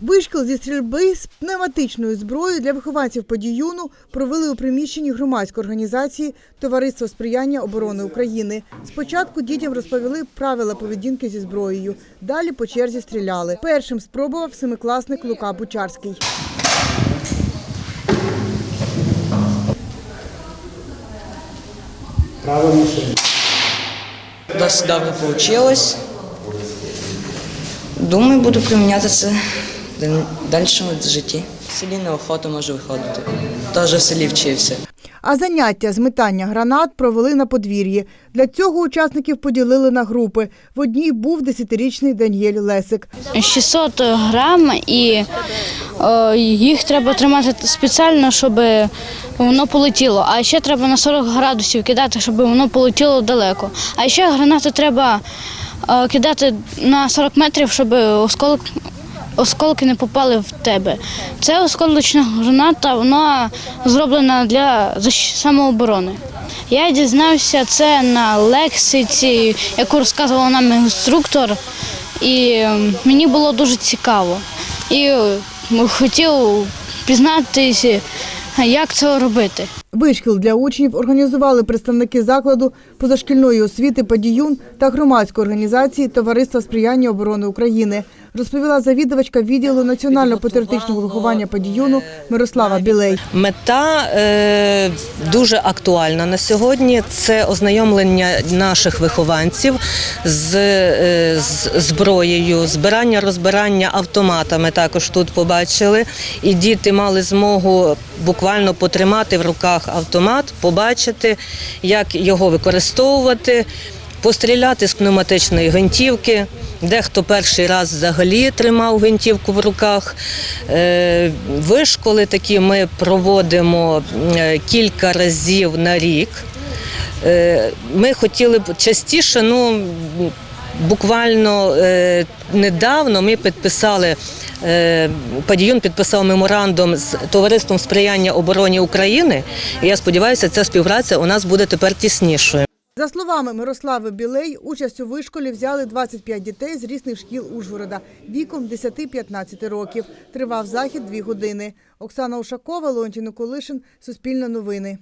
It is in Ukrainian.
Вишкіл зі стрільби з пневматичною зброєю для вихованців подіюну провели у приміщенні громадської організації Товариство сприяння оборони України. Спочатку дітям розповіли правила поведінки зі зброєю. Далі по черзі стріляли. Першим спробував семикласник Лука Бучарський. Досить добре вийшло. Думаю, буду приміняти це в дальшому житті. В селі неохота можу виходити. Теж в селі вчився. А заняття з метання гранат провели на подвір'ї. Для цього учасників поділили на групи. В одній був десятирічний Даніель Лесик. 600 грам і е, їх треба тримати спеціально, щоб воно полетіло. А ще треба на 40 градусів кидати, щоб воно полетіло далеко. А ще гранати треба е, кидати на 40 метрів, щоб осколок, осколки не попали в тебе. Це осколочна граната, вона зроблена для самооборони. Я дізнався це на лексиці, яку розказував нам інструктор, і мені було дуже цікаво. І е, хотів пізнатися, як це робити. Вишкіл для учнів організували представники закладу позашкільної освіти «Подіюн» та громадської організації Товариства сприяння оборони України, розповіла завідувачка відділу національно-патріотичного виховання «Подіюну» Мирослава Білей. Мета е, дуже актуальна на сьогодні. Це ознайомлення наших вихованців з, е, з зброєю, збирання, розбирання автоматами. Також тут побачили. І діти мали змогу буквально потримати в руках автомат, побачити, як його використовувати. Постріляти з пневматичної гвинтівки. Дехто перший раз взагалі тримав гвинтівку в руках. Е, Вишколи такі ми проводимо е, кілька разів на рік. Е, Ми хотіли б частіше, ну буквально недавно ми підписали. Падіюн підписав меморандум з товариством сприяння обороні України. І я сподіваюся, ця співпраця у нас буде тепер тіснішою. За словами Мирослави Білей, участь у вишколі взяли 25 дітей з різних шкіл Ужгорода віком 10-15 років. Тривав захід дві години. Оксана Ушакова, Леонтій Николишин, Суспільне новини.